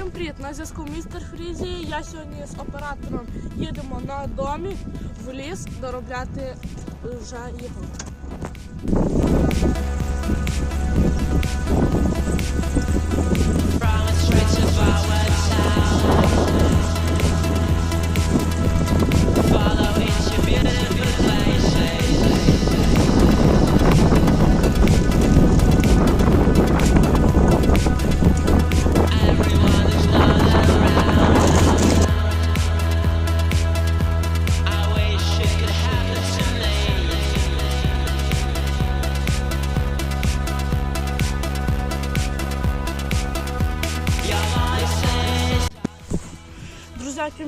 Всім привіт! На зв'язку містер Фрізі. Я сьогодні з оператором їдемо на домі в ліс доробляти вже його. Друзяки,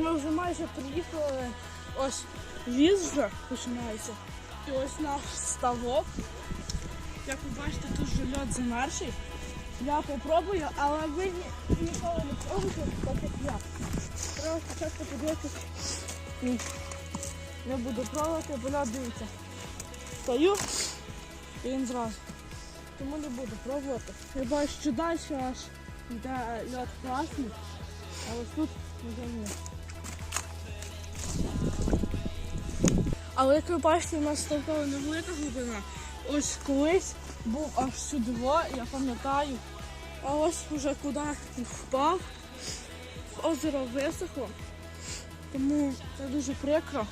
ми вже майже приїхали. Ось ліс вже починається. І ось наш ставок. Як ви бачите, тут вже льод замерший. Я попробую, але ви ні- ніколи не пробуйте, так як я. Треба спочатку подивитися. Не буду пробувати, бо льод дивиться. Стою і він зразу. Тому не буду пробувати. Я бачу, що далі аж йде льод класний, а ось тут вже ні. Але як ви бачите, у нас ставкова невелика глибина. Ось колись був аж сюди, я пам'ятаю. А ось вже куди впав, озеро висохло. Тому це дуже прикро.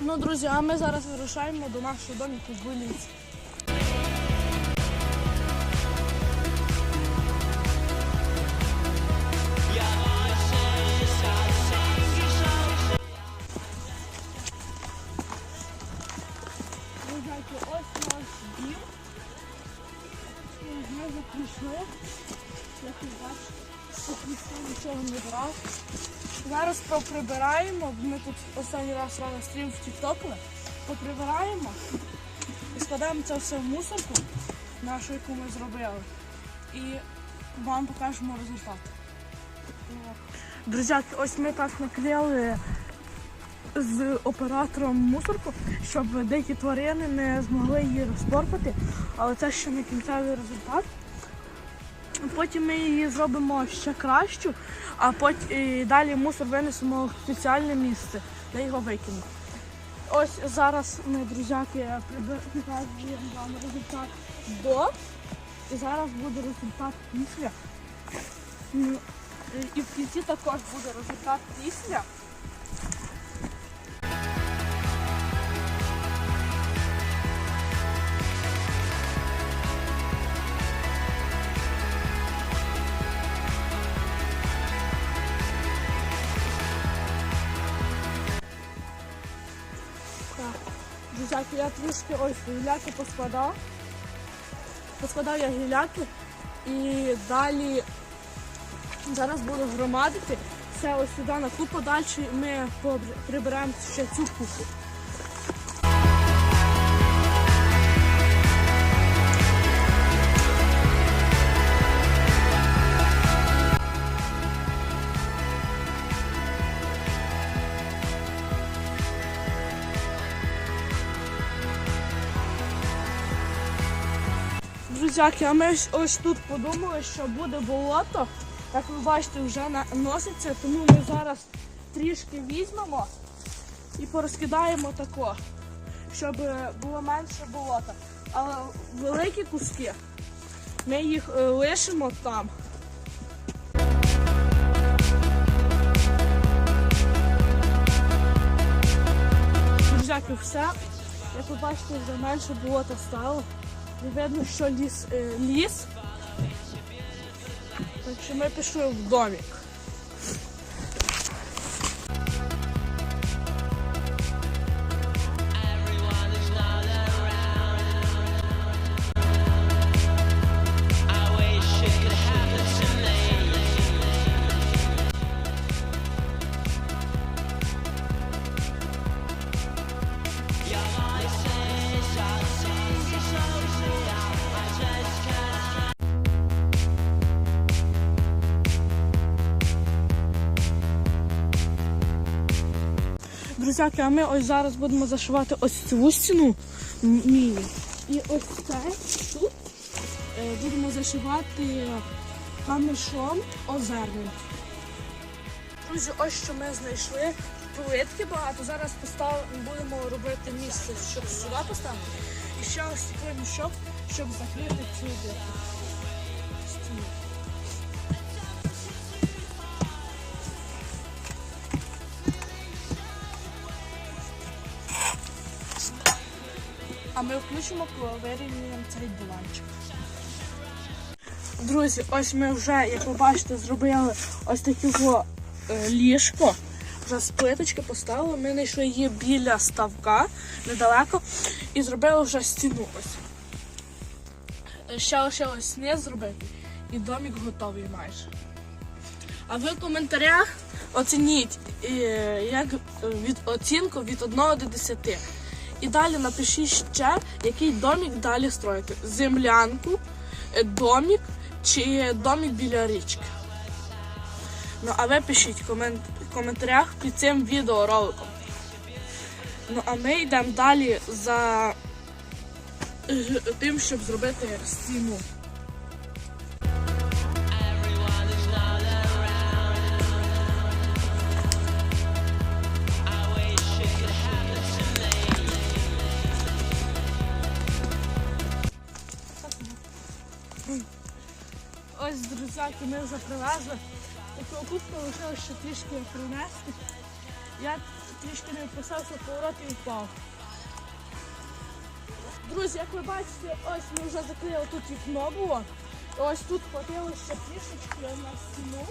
Ну, друзі, а ми зараз вирушаємо до нашого доміку в ліс. Зараз поприбираємо, ми тут останній раз рано стрім в тіктокли. Поприбираємо і складаємо це все в мусорку нашу, яку ми зробили. І вам покажемо результат. Друзяки, ось ми так наклеїли з оператором мусорку, щоб деякі тварини не змогли її розпорпати, але це ще не кінцевий результат. Потім ми її зробимо ще кращу, а потім і далі мусор винесемо в спеціальне місце, де його викинемо. Ось зараз ми, друзяки, показуємо вам результат до. І зараз буде результат після. Ну, І в кінці також буде результат після. Друзяки, я трішки ось гіляки поскладав. Поскладав я гіляки і далі зараз буду громадити. Це ось сюди на купу, далі ми прибираємо ще цю купу. Друзяки, а ми ось тут подумали, що буде болото. Як ви бачите, вже носиться, тому ми зараз трішки візьмемо і порозкидаємо тако, щоб е, було менше болота. Але великі куски ми їх е, лишимо там. Друзяки, все. Як ви бачите, вже менше болота стало. Видно, що ліс е, ліс. Так що ми пішли в домик. Друзяки, а ми ось зараз будемо зашивати ось цю стіну м- мію. І ось це тут е, будемо зашивати камішом озерним. Друзі, ось що ми знайшли. Плитки багато. Зараз постав... будемо робити місце, щоб сюди поставити. І ще ось такий мішок, щоб закрити цю дирку. Ми включимо, вирівнюємо цей диванчик. Друзі, ось ми вже, як ви бачите, зробили ось таке е, ліжко. Вже з плиточки поставили. Ми знайшли її біля ставка недалеко і зробили вже стіну ось. Ще лишилось низ зробити. І домик готовий майже. А ви в коментарях оцініть е, як е, від оцінку від 1 до 10. І далі напишіть ще, який домик далі строїти. Землянку, домік домик чи домик біля річки. Ну, а ви пишіть в коментарях під цим відеороликом. Ну, а ми йдемо далі за е, тим, щоб зробити стіну. Ось, друзяки, ми вже привезли. Таку кубку лишилося ще трішки принести. Я трішки не вписався поворот і впав. Друзі, як ви бачите, ось ми вже закрили тут вікно було. Ось тут хватило ще трішечки на стіну.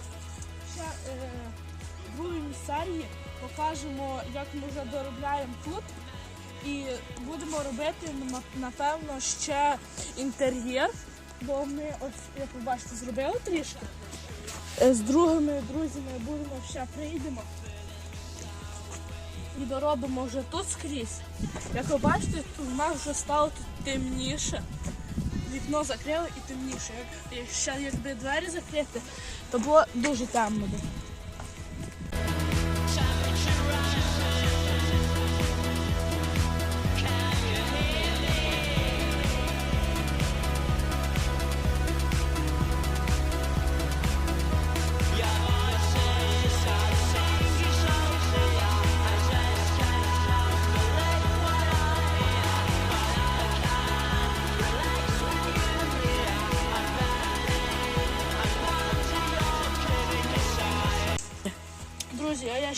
Ще е, в другій серії покажемо, як ми вже доробляємо тут. І будемо робити напевно ще інтер'єр, бо ми ось, як ви бачите, зробили трішки. Е, З другими друзями будемо ще прийдемо і доробимо вже тут скрізь. Як ви бачите, тут у нас вже стало тут темніше. Вікно закрили і темніше. Ще якби двері закрити, то було дуже темно.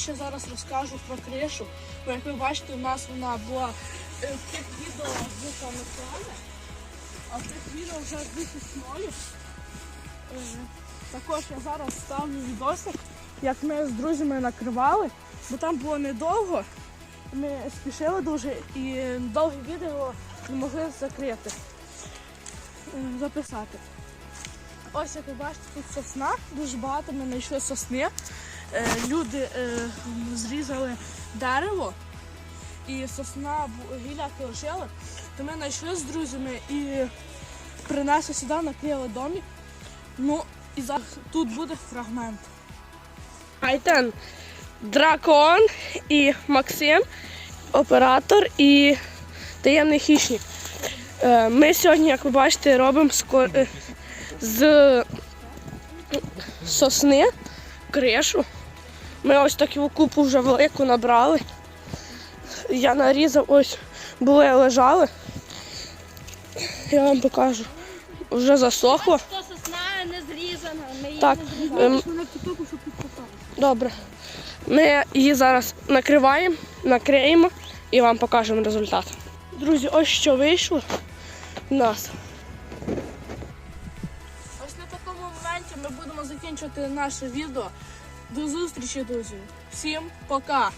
Ще зараз розкажу про кришу. Бо як ви бачите, у нас вона була е, в тих відео з камиками, а в тих відео вже з смолі. Е, Також я зараз ставлю відосик, як ми з друзями накривали, бо там було недовго. Ми спішили дуже і довге відео не могли закрити, е, записати. Ось як ви бачите, тут сосна, дуже багато ми знайшли сосни. Е, Люди е, зрізали дерево і сосна бу- гіляки. То ми знайшли з друзями і принесли сюди, накрили домик. Ну і зараз тут буде фрагмент. Айтен, дракон і Максим, оператор і таємний хищник. Е, Ми сьогодні, як ви бачите, робимо з сосни кришу. Ми ось таку купу вже велику набрали. Я нарізав, ось були лежали. Я вам покажу. Вже засохло. Сосна не зрізана, ми її Так, не зрізали. ем, добре. Ми її зараз накриваємо, накриємо і вам покажемо результат. Друзі, ось що вийшло в нас. Ось на такому моменті ми будемо закінчувати наше відео. До зустрічі, друзі. Всім пока!